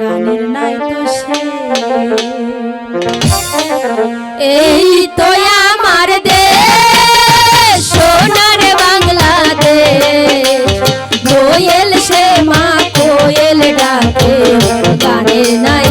গানের নাই তো সে। এই তো আমার দে সোনার বাংলাদেশ। কোয়েল সে মা কোয়েল ডাকে, গানের নাই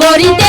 Algoritmo